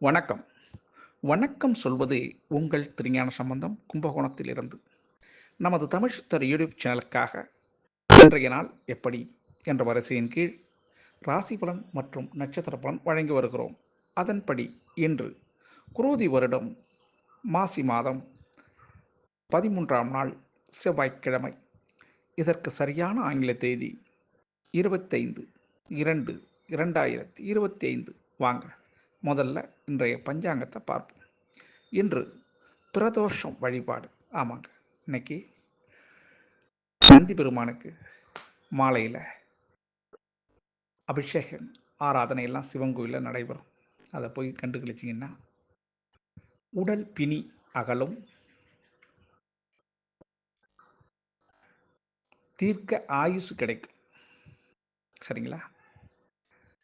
வணக்கம். வணக்கம் சொல்வது உங்கள் திருஞான சம்பந்தம் கும்பகோணத்திலிருந்து. நமது தமிழ் சித்தர் யூடியூப் சேனலுக்காக இன்றைய நாள் எப்படி என்ற வரிசையின் கீழ் ராசி பலன் மற்றும் நட்சத்திர பலன் வழங்கி வருகிறோம். அதன்படி இன்று குரோதி வருடம் மாசி மாதம் பதிமூன்றாம் நாள் செவ்வாய்க்கிழமை. இதற்கு சரியான ஆங்கில தேதி இருபத்தைந்து இரண்டு இரண்டாயிரத்தி இருபத்தி ஐந்து வாங்க. முதல்ல இன்றைய பஞ்சாங்கத்தை பார்ப்போம். இன்று பிரதோஷம் வழிபாடு. ஆமாங்க. இன்னைக்கு நந்தி பெருமானுக்கு மாலையில் அபிஷேகம் ஆராதனை எல்லாம் சிவன் கோயிலில் நடைபெறும். அதை போய் கண்டு கழிச்சிங்கன்னா உடல் பிணி அகலும். தீர்க்க ஆயுசு கிடைக்கும். சரிங்களா?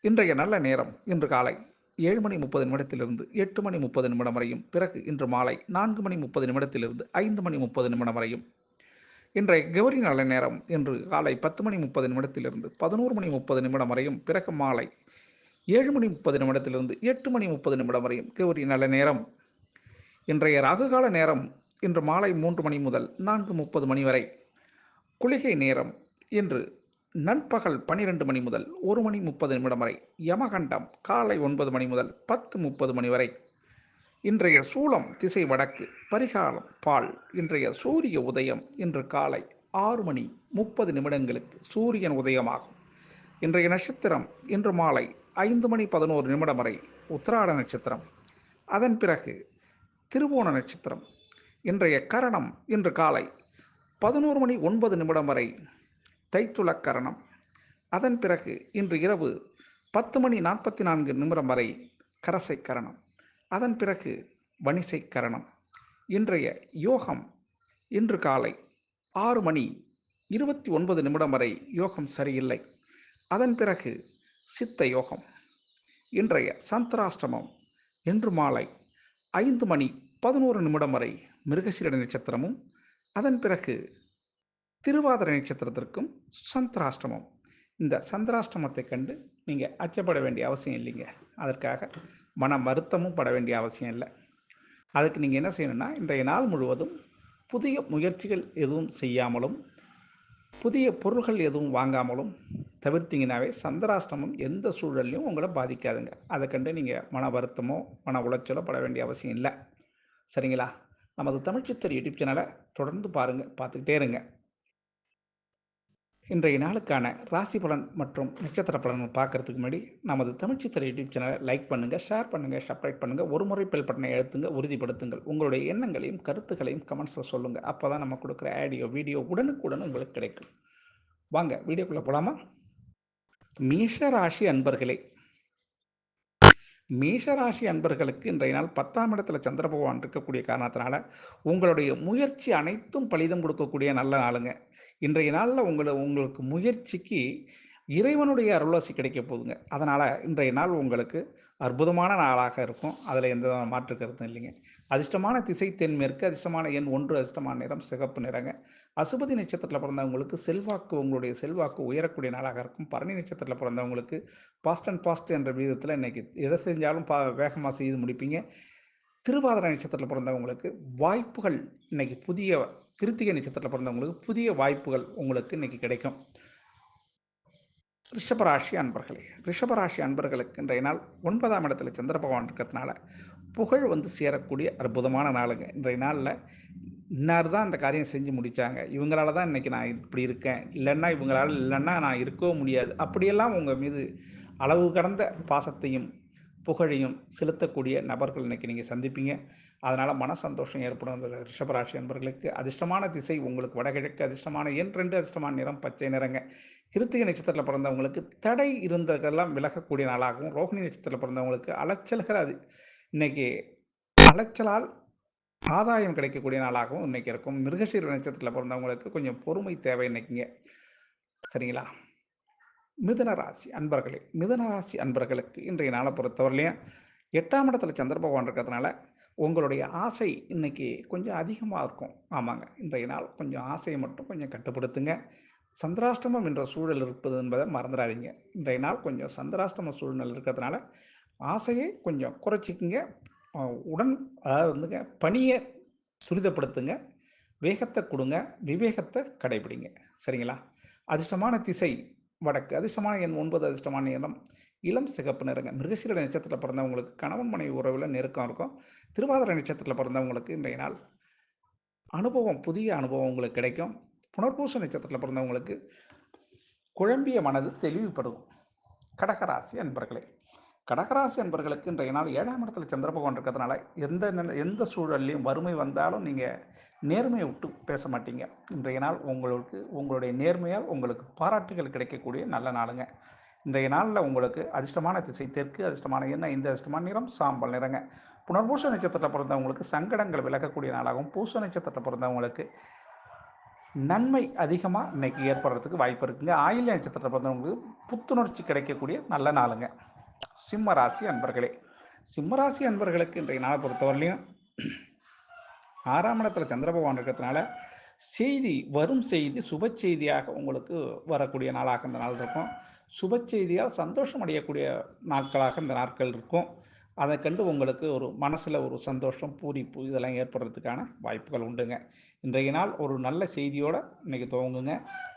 இன்றைய நல்ல நேரம். இன்று காலை ஏழு மணி முப்பது நிமிடத்திலிருந்து எட்டு மணி முப்பது நிமிடம் வரையும். பிறகு இன்று மாலை நான்கு மணி முப்பது நிமிடத்திலிருந்து ஐந்து மணி முப்பது நிமிடம் வரையும். இன்றைய கௌரி நல்ல நேரம் இன்று காலை பத்து மணி முப்பது நிமிடத்திலிருந்து பதினோரு மணி முப்பது நிமிடம் வரையும். பிறகு மாலை ஏழு மணி முப்பது நிமிடத்திலிருந்து எட்டு மணி முப்பது நிமிடம் வரையும் கௌரி நல்ல நேரம். இன்றைய ராகுகால நேரம் இன்று மாலை மூன்று மணி முதல் நான்கு முப்பது மணி வரை. குளிகை நேரம் இன்று நண்பகல் பனிரெண்டு மணி முதல் ஒரு மணி முப்பது நிமிடம் வரை யமகண்டம் காலை ஒன்பது மணி முதல் பத்து முப்பது மணி வரை. இன்றைய சூளம் திசை வடக்கு பரிகாலம் பால். இன்றைய சூரிய உதயம் இன்று காலை ஆறு மணி முப்பது நிமிடங்களுக்கு சூரியன் உதயமாகும். இன்றைய நட்சத்திரம் இன்று மாலை ஐந்து மணி பதினோரு நிமிடம் வரை உத்திராட நட்சத்திரம். அதன் பிறகு திருவோண நட்சத்திரம். இன்றைய கரணம் இன்று காலை பதினோரு மணி ஒன்பது நிமிடம் வரை தைத்துளக்கரணம். அதன் பிறகு இன்று இரவு பத்து மணி நாற்பத்தி நான்கு நிமிடம் வரை கரசை கரணம் அதன் பிறகு வணிசை கரணம் இன்றைய யோகம் இன்று காலை ஆறு மணி இருபத்தி ஒன்பது நிமிடம் வரை யோகம் சரியில்லை. அதன் பிறகு சித்த யோகம். இன்றைய சந்திராஷ்டமம் இன்று மாலை ஐந்து மணி பதினோரு நிமிடம் வரை மிருகசீரட நட்சத்திரமும் அதன் பிறகு திருவாதிரை நட்சத்திரத்திற்கும் சந்திராஷ்டமம். இந்த சந்திராஷ்டமத்தை கண்டு நீங்கள் அச்சப்பட வேண்டிய அவசியம் இல்லைங்க. அதற்காக மன வருத்தமும் பட வேண்டிய அவசியம் இல்லை. அதுக்கு நீங்கள் என்ன செய்யணும்னா இன்றைய நாள் முழுவதும் புதிய முயற்சிகள் எதுவும் செய்யாமலும் புதிய பொருள்கள் எதுவும் வாங்காமலும் தவிர்த்திங்கனாவே சந்திராஷ்டமம் எந்த சூழல்லையும் உங்களை பாதிக்காதுங்க. அதை கண்டு நீங்கள் மன வருத்தமோ மன உளைச்சலோ பட வேண்டிய அவசியம் இல்லை. சரிங்களா? நமது தமிழ்ச்சித்தர் யூடியூப் சேனலை தொடர்ந்து பாருங்கள் பார்த்துக்கிட்டே இருங்க. இன்றைய நாளுக்கான ராசி பலன் மற்றும் நட்சத்திர பலன் பார்க்கறதுக்கு முன்னாடி நமது தமிழ்ச்சித்திர யூடியூப் சேனலை லைக் பண்ணுங்கள் ஷேர் பண்ணுங்கள் சப்ஸ்கிரைப் பண்ணுங்கள் ஒரு முறை பெல் பட்டனை எழுத்துங்க உறுதிப்படுத்துங்கள். உங்களுடைய எண்ணங்களையும் கருத்துக்களையும் கமெண்ட்ஸில் சொல்லுங்கள் அப்போ தான் நம்ம கொடுக்குற ஆடியோ வீடியோ உடனுக்குடன் உங்களுக்கு கிடைக்கும். வாங்க வீடியோக்குள்ளே போகலாமா மேஷ ராசி அன்பர்களே மேஷராசி அன்பர்களுக்கு இன்றைய நாள் பத்தாம் இடத்துல சந்திர பகவான் இருக்கக்கூடிய காரணத்தினால உங்களுடைய முயற்சி அனைத்தும் பலிதம் கொடுக்கக்கூடிய நல்ல நாளுங்க. இன்றைய நாளில் உங்களை உங்களுக்கு முயற்சிக்கு இறைவனுடைய அருளாசி கிடைக்க போகுதுங்க. அதனால் இன்றைய நாள் உங்களுக்கு அற்புதமான நாளாக இருக்கும். அதில் எந்த மாற்று கருத்தும் இல்லைங்க. அதிர்ஷ்டமான திசை தென்மேற்கு அதிர்ஷ்டமான எண் ஒன்று அதிர்ஷ்டமான நிறம் சிகப்பு நிறங்க. அசுபதி நட்சத்திரத்தில் பிறந்தவங்களுக்கு செல்வாக்கு உங்களுடைய செல்வாக்கு உயரக்கூடிய நாளாக இருக்கும். பரணி நட்சத்திரத்தில் பிறந்தவங்களுக்கு பாஸ்ட் அண்ட் பாஸ்ட் என்ற விதத்தில் இன்றைக்கி எதை செஞ்சாலும் பா வேகமாக செய்து முடிப்பீங்க. திருவாதிரை நட்சத்திரத்தில் பிறந்தவங்களுக்கு வாய்ப்புகள் இன்றைக்கி புதிய கிருத்திகை நட்சத்திரத்தில் பிறந்தவங்களுக்கு புதிய வாய்ப்புகள் உங்களுக்கு இன்றைக்கி கிடைக்கும். ரிஷபராசி அன்பர்களே ரிஷபராசி அன்பர்களுக்கு இன்றைய நாள் ஒன்பதாம் இடத்துல சந்திர பகவான் இருக்கிறதுனால புகழ் வந்து சேரக்கூடிய அற்புதமான நாளுங்க. இன்றைய நாளில் இன்னார் தான் அந்த காரியம் செஞ்சு முடித்தாங்க இவங்களால தான் இன்றைக்கி நான் இப்படி இருக்கேன். இல்லைன்னா இவங்களால இல்லைன்னா நான் இருக்கவும் முடியாது. அப்படியெல்லாம் உங்கள் மீது அளவு கடந்த பாசத்தையும் புகழையும் செலுத்தக்கூடிய நபர்கள் இன்றைக்கி நீங்கள் சந்திப்பீங்க. அதனால் மன சந்தோஷம் ஏற்படும். அந்த ரிஷபராசி நண்பர்களுக்கு அதிர்ஷ்டமான திசை உங்களுக்கு வடகிழக்கு அதிர்ஷ்டமான எண் ரெண்டு அதிர்ஷ்டமான நிறம் பச்சை நிறங்க. கிருத்திகை நட்சத்திரத்தில் பிறந்தவங்களுக்கு தடை இருந்ததெல்லாம் விலகக்கூடிய நாளாகவும் ரோஹிணி நட்சத்திரத்தில் பிறந்தவங்களுக்கு அலைச்சல்கள் அது. இன்னைக்கு அலைச்சலால் ஆதாயம் கிடைக்கக்கூடிய நாளாகவும் இன்னைக்கு இருக்கும். மிருகசீர நட்சத்திரத்தில் பிறந்தவங்களுக்கு கொஞ்சம் பொறுமை தேவை இன்னைக்குங்க. சரிங்களா? மிதுன ராசி அன்பர்களே மிதனராசி அன்பர்களுக்கு இன்றைய நாளை பொறுத்தவரையிலையும் எட்டாம் இடத்துல சந்திர பகவான் இருக்கிறதுனால உங்களுடைய ஆசை இன்னைக்கு கொஞ்சம் அதிகமாக இருக்கும். ஆமாங்க. இன்றைய நாள் கொஞ்சம் ஆசையை மட்டும் கொஞ்சம் கட்டுப்படுத்துங்க. சந்திராஷ்டமம் என்ற சூழல் இருப்பது என்பதை மறந்துடாதீங்க. இன்றைய நாள் கொஞ்சம் சந்திராஷ்டம சூழ்நிலை இருக்கிறதுனால ஆசையை கொஞ்சம் குறைச்சிக்கிங்க. உடன் அதாவது வந்துங்க பணியை துரிதப்படுத்துங்க வேகத்தை கொடுங்க விவேகத்தை கடைபிடிங்க. சரிங்களா? அதிர்ஷ்டமான திசை வடக்கு அதிர்ஷ்டமான எண் ஒன்பது அதிர்ஷ்டமான இடம் இளம் சிகப்பு நிறங்க மிருகசீர நட்சத்திரத்தில் பிறந்தவங்களுக்கு கணவன் மனைவி உறவில் நெருக்கம் இருக்கும். திருவாதிரை நட்சத்திரத்தில் பிறந்தவங்களுக்கு இன்றைய நாள் அனுபவம் புதிய அனுபவம் உங்களுக்கு கிடைக்கும். புனர்பூச நட்சத்திரத்தில் பிறந்தவங்களுக்கு குழம்பிய மனது தெளிவுபடும் கடகராசி அன்பர்களே கடகராசி அன்பர்களுக்கு இன்றைய நாள் ஏழாம் இடத்துல சந்திர பகவான் இருக்கிறதுனால எந்த எந்த சூழல்லையும் வறுமை வந்தாலும் நீங்கள் நேர்மையை விட்டு பேச மாட்டீங்க. இன்றைய நாள் உங்களுக்கு உங்களுடைய நேர்மையால் உங்களுக்கு பாராட்டுகள் கிடைக்கக்கூடிய நல்ல நாளுங்க. இன்றைய நாளில் உங்களுக்கு அதிர்ஷ்டமான திசை தெற்கு அதிர்ஷ்டமான எண்ணெய் இந்த அதிர்ஷ்டமான நிறம் சாம்பல் நிறங்க. புனர்பூச நட்சத்திரத்தில் பிறந்தவங்களுக்கு சங்கடங்கள் விலகக்கூடிய நாளாகவும் பூச நட்சத்திரத்தில் பிறந்தவங்களுக்கு நன்மை அதிகமாக இன்றைக்கி ஏற்படுறதுக்கு வாய்ப்பு இருக்குங்க. ஆயில் நட்சத்திரத்தில் பிறந்தவங்களுக்கு புத்துணர்ச்சி கிடைக்கக்கூடிய நல்ல நாளுங்க. சிம்ம ராசி அன்பர்களே சிம்மராசி அன்பர்களுக்கு இன்றைய நாளை பொறுத்தவரையிலையும் ஆறாம் இடத்துல சந்திர பகவான் இருக்கிறதுனால செய்தி வரும் செய்தி சுப செய்தியாக உங்களுக்கு வரக்கூடிய நாளாக இந்த நாள் இருக்கும். சுப செய்தியால் சந்தோஷம் அடையக்கூடிய நாட்களாக இந்த நாட்கள் இருக்கும். அதை கண்டு உங்களுக்கு ஒரு மனசில் ஒரு சந்தோஷம் பூரிப்பு இதெல்லாம் ஏற்படுறதுக்கான வாய்ப்புகள் உண்டுங்க. இன்றைய நாள் ஒரு நல்ல செய்தியோடு இன்றைக்கி துவங்குங்க.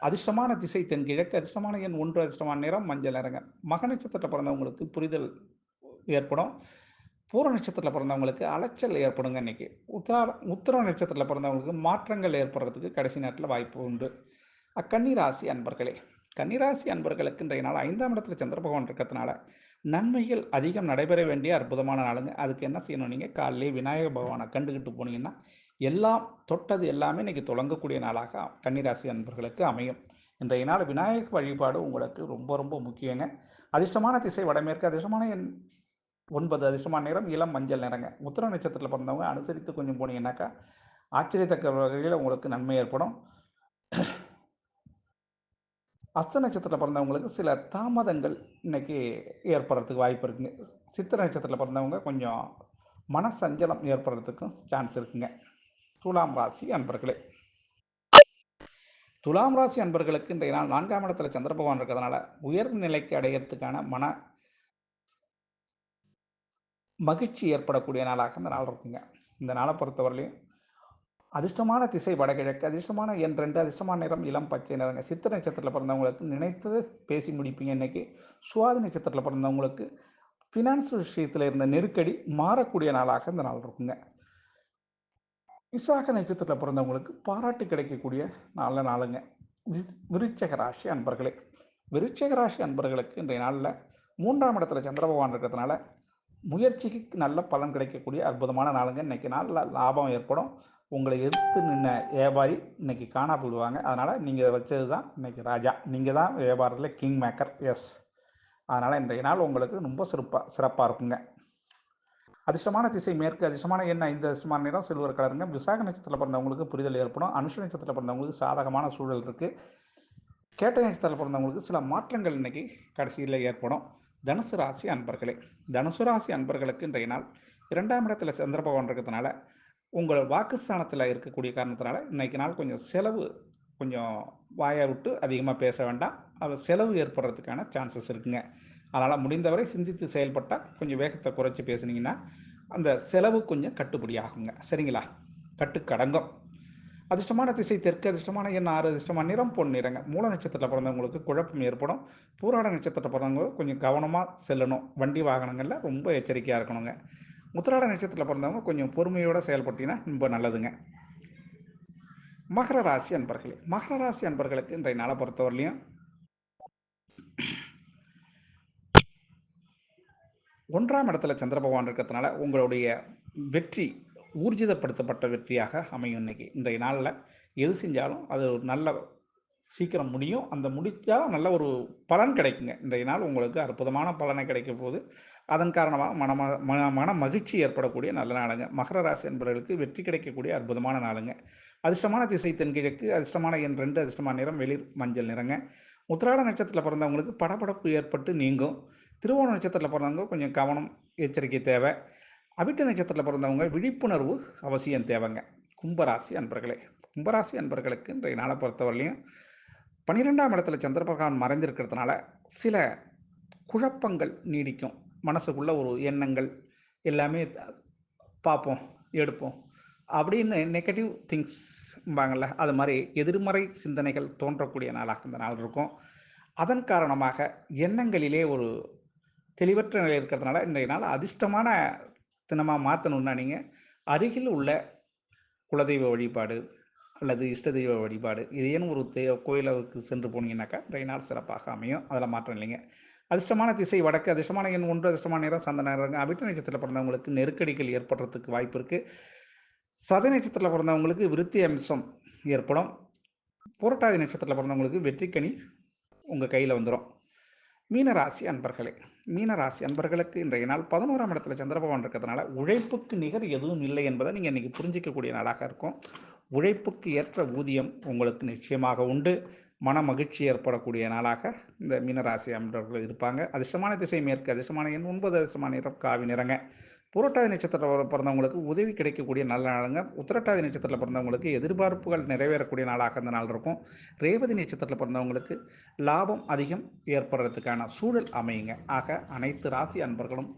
அதிர்ஷ்டமான திசை தென்கிழக்கு அதிர்ஷ்டமான எண் ஒன்று அதிர்ஷ்டமான நிறம் மஞ்சள் நிறங்க. மக நட்சத்திரத்தில் பிறந்தவங்களுக்கு புரிதல் ஏற்படும். பூர நட்சத்திரத்தில் பிறந்தவங்களுக்கு அலைச்சல் ஏற்படுங்க இன்றைக்கி உத்தரா உத்தர நட்சத்திரத்தில் பிறந்தவங்களுக்கு மாற்றங்கள் ஏற்படுறதுக்கு கடைசி நேரத்தில் வாய்ப்பு உண்டு. அக்கன்னிராசி அன்பர்களே கன்னிராசி அன்பர்களுக்கு இன்றைய நாள் ஐந்தாம் இடத்துல சந்திர பகவான் இருக்கிறதுனால நன்மைகள் அதிகம் நடைபெற வேண்டிய அற்புதமான நாளுங்க. அதுக்கு என்ன செய்யணும் நீங்கள் காலையிலே விநாயக பகவானை கண்டுக்கிட்டு போனீங்கன்னா எல்லாம் தொட்டது எல்லாமே இன்றைக்கி தொடங்கக்கூடிய நாளாக கன்னிராசி அன்பர்களுக்கு அமையும். இன்றைய நாள் விநாயகர் வழிபாடு உங்களுக்கு ரொம்ப ரொம்ப முக்கியங்க. அதிர்ஷ்டமான திசை வடமேற்கு அதிர்ஷ்டமான என் ஒன்பது அதிர்ஷ்டமான நேரம் இளம் மஞ்சள் நிறங்க. உத்திர நட்சத்திரத்தில் பிறந்தவங்க அனுசரித்து கொஞ்சம் போனீங்கன்னாக்கா ஆச்சரியத்தக்க வகையில் உங்களுக்கு நன்மை ஏற்படும். அஸ்த நட்சத்திரத்தில் பிறந்தவங்களுக்கு சில தாமதங்கள் இன்னைக்கு ஏற்படுறதுக்கு வாய்ப்பு இருக்குங்க. சித்திர நட்சத்திரத்தில் பிறந்தவங்க கொஞ்சம் மனசஞ்சலம் ஏற்படுறதுக்கும் சான்ஸ் இருக்குங்க. துலாம் ராசி அன்பர்களே. துலாம் ராசி அன்பர்களுக்கு இன்றைய நாள் நான்காம் இடத்துல சந்திர பகவான் இருக்கிறதுனால உயர் நிலைக்கு அடையிறதுக்கான மன மகிழ்ச்சி ஏற்படக்கூடிய நாளாக இந்த நாள் இருக்குங்க. இந்த நாளை பொறுத்தவரையிலையும் அதிர்ஷ்டமான திசை வடகிழக்கு அதிர்ஷ்டமான எண் ரெண்டு அதிர்ஷ்டமான நிறம் இளம் பச்சை நிறங்க. சித்திர நட்சத்திரத்தில் பிறந்தவங்களுக்கு நினைத்ததை பேசி முடிப்பீங்க இன்னைக்கு. சுவாதி நட்சத்திரத்தில் பிறந்தவங்களுக்கு ஃபினான்ஸ் விஷயத்தில் இருந்த நெருக்கடி மாறக்கூடிய நாளாக இந்த நாள் இருக்குங்க. விசாக நட்சத்திரத்தில் பிறந்தவங்களுக்கு பாராட்டு கிடைக்கக்கூடிய நல்ல நாளுங்க. விருச்சக ராசி அன்பர்களே. விருச்சக ராசி அன்பர்களுக்கு இன்றைய நாளில் மூன்றாம் இடத்துல சந்திர பகவான் இருக்கிறதுனால முயற்சிக்கு நல்ல பலன் கிடைக்கக்கூடிய அற்புதமான நாளுங்க. இன்றைக்கி நாளில் லாபம் ஏற்படும். உங்களை எதிர்த்து நின்ன வியாபாரி இன்னைக்கு காணா போயிடுவாங்க. அதனால் நீங்கள் வச்சது தான் இன்றைக்கி ராஜா. நீங்கள் தான் வியாபாரத்தில் கிங் மேக்கர் எஸ் அதனால் இன்றைய நாள் உங்களுக்கு ரொம்ப சிறப்பாக சிறப்பாக இருக்குங்க. அதிர்ஷ்டமான திசை மேற்கு அதிர்ஷ்டமான என்ன இந்த அதிர்ஷ்டமான நிறம் சில்வர் கலருங்க விசாக நட்சத்திரத்தில் பிறந்தவங்களுக்கு புரிதல் ஏற்படும். அனுஷ நட்சத்திரத்தில் பிறந்தவங்களுக்கு சாதகமான சூழல் இருக்குது கேட்ட நட்சத்திரத்தில் பிறந்தவங்களுக்கு சில மாற்றங்கள் இன்னைக்கு கடைசியில் ஏற்படும். தனுசு ராசி அன்பர்களே. தனுசு ராசி அன்பர்களுக்கு இன்றைய நாள் இரண்டாம் இடத்துல சந்திர பகவான் இருக்கிறதுனால உங்கள் வாக்குஸ்தானத்தில் இருக்கக்கூடிய காரணத்தினால இன்றைக்கி நாள் கொஞ்சம் செலவு கொஞ்சம் வாயை விட்டு அதிகமாக பேச வேண்டாம். அது செலவு ஏற்படுறதுக்கான சான்சஸ் இருக்குங்க. அதனால் முடிந்தவரை சிந்தித்து செயல்பட்டால் கொஞ்சம் வேகத்தை குறைச்சி பேசுனீங்கன்னா அந்த செலவு கொஞ்சம் கட்டுப்படி ஆகுங்க. சரிங்களா? கட்டுக்கடங்கும் அதிர்ஷ்டமான திசை தெற்கு அதிர்ஷ்டமான எண் ஆறு அதிர்ஷ்டமான நிறம் பொன்னிறங்க மூல நட்சத்திரத்தில் பிறந்தவங்களுக்கு குழப்பம் ஏற்படும். பூராட நட்சத்திரத்தில் பிறந்தவங்களுக்கு கொஞ்சம் கவனமாக செல்லணும். வண்டி வாகனங்களில் ரொம்ப எச்சரிக்கையாக இருக்கணுங்க. முத்திராட நட்சத்திரத்தில் பிறந்தவங்க கொஞ்சம் பொறுமையோடு செயல்பட்டீங்கன்னா ரொம்ப நல்லதுங்க. மகர ராசி அன்பர்களே மகர ராசி அன்பர்களுக்கு இன்றைய நாளை பொறுத்தவரையிலையும் ஒன்றாம் இடத்துல சந்திர பகவான் இருக்கிறதுனால உங்களுடைய வெற்றி ஊர்ஜிதப்படுத்தப்பட்ட வெற்றியாக அமையும் இன்னைக்கு. இன்றைய நாளில் எது செஞ்சாலும் அது ஒரு நல்ல சீக்கிரம் முடியும். அந்த முடித்தால் நல்ல ஒரு பலன் கிடைக்குங்க. இன்றைய நாள் உங்களுக்கு அற்புதமான பலனை கிடைக்கும் போது அதன் காரணமாக மன மன மகிழ்ச்சி ஏற்படக்கூடிய நல்ல நாளுங்க. மகர ராசி என்பவர்களுக்கு வெற்றி கிடைக்கக்கூடிய அற்புதமான நாளுங்க. அதிர்ஷ்டமான திசை தென்கிழக்கு அதிர்ஷ்டமான என் ரெண்டு அதிர்ஷ்டமான நிறம் வெளிர் மஞ்சள் நிறங்க. உத்திராட நட்சத்திரத்தில் பிறந்தவங்களுக்கு படபடப்பு ஏற்பட்டு நீங்கும். திருவோண நட்சத்திரத்தில் பிறந்தவங்க கொஞ்சம் கவனம் எச்சரிக்கை தேவை. அவிட்ட நட்சத்திரத்தில் பிறந்தவங்க விழிப்புணர்வு அவசியம் தேவைங்க. கும்பராசி அன்பர்களே கும்பராசி அன்பர்களுக்கு இன்றைய நாளை பொறுத்தவரையிலையும் பன்னிரெண்டாம் இடத்துல சந்திரபகவான் மறைஞ்சிருக்கிறதுனால சில குழப்பங்கள் நீடிக்கும். மனசுக்குள்ள ஒரு எண்ணங்கள் எல்லாமே பார்ப்போம் எடுப்போம். அப்படின்னு நெகட்டிவ் திங்ஸ்பாங்கள்ல அது மாதிரி எதிர்மறை சிந்தனைகள் தோன்றக்கூடிய நாளாக இந்த நாள் இருக்கும். அதன் காரணமாக எண்ணங்களிலே ஒரு தெளிவற்ற நிலை இருக்கிறதுனால இன்றைய நாள் அதிர்ஷ்டமான தினமாக மாற்றணும்னா நீங்கள் அருகில் உள்ள குலதெய்வ வழிபாடு அல்லது இஷ்ட தெய்வ வழிபாடு. இதேனும் ஒரு தெய்வ கோயிலுக்கு சென்று போனீங்கன்னாக்கா இன்றைய நாள் சிறப்பாக அமையும். அதில் மாற்றம் இல்லைங்க. அதிர்ஷ்டமான திசை வடக்கு அதிர்ஷ்டமான எண் ஒன்று அதிர்ஷ்டமான நேரம் சந்த நேரம் அபிட்ட நட்சத்திரத்தில் பிறந்தவங்களுக்கு நெருக்கடிகள் ஏற்படுறதுக்கு வாய்ப்பு இருக்குது சத நட்சத்திரத்தில் பிறந்தவங்களுக்கு விருத்தி அம்சம் ஏற்படும். புரட்டாதி நட்சத்திரத்தில் பிறந்தவங்களுக்கு வெற்றிக்கனி உங்கள் கையில் வந்துடும் மீனராசி அன்பர்களே மீனராசி அன்பர்களுக்கு இன்றைய நாள் பதினோராம் இடத்துல சந்திரபகவான் இருக்கிறதுனால உழைப்புக்கு நிகர் எதுவும் இல்லை என்பதை நீங்கள் இன்றைக்கி புரிஞ்சிக்கக்கூடிய நாளாக இருக்கும். உழைப்புக்கு ஏற்ற ஊதியம் உங்களுக்கு நிச்சயமாக உண்டு. மன மகிழ்ச்சி ஏற்படக்கூடிய நாளாக இந்த மீனராசி அன்பர்கள் இருப்பாங்க. அதிர்ஷ்டமான திசை மேற்கு அதிர்ஷ்டமான எண் ஒன்பது அதிர்ஷ்டமான நிறம் காவி நிறங்க. புரட்டாதி நட்சத்திரத்தில் பிறந்தவங்களுக்கு உதவி கிடைக்கக்கூடிய நல்ல நாளுங்க. உத்திரட்டாதி நட்சத்திரத்தில் பிறந்தவங்களுக்கு எதிர்பார்ப்புகள் நிறைவேறக்கூடிய நாளாக இந்த நாள் இருக்கும். ரேவதி நட்சத்திரத்தில் பிறந்தவங்களுக்கு லாபம் அதிகம் ஏற்படுறதுக்கான சூழல் அமையுங்க. ஆக அனைத்து ராசி அன்பர்களும்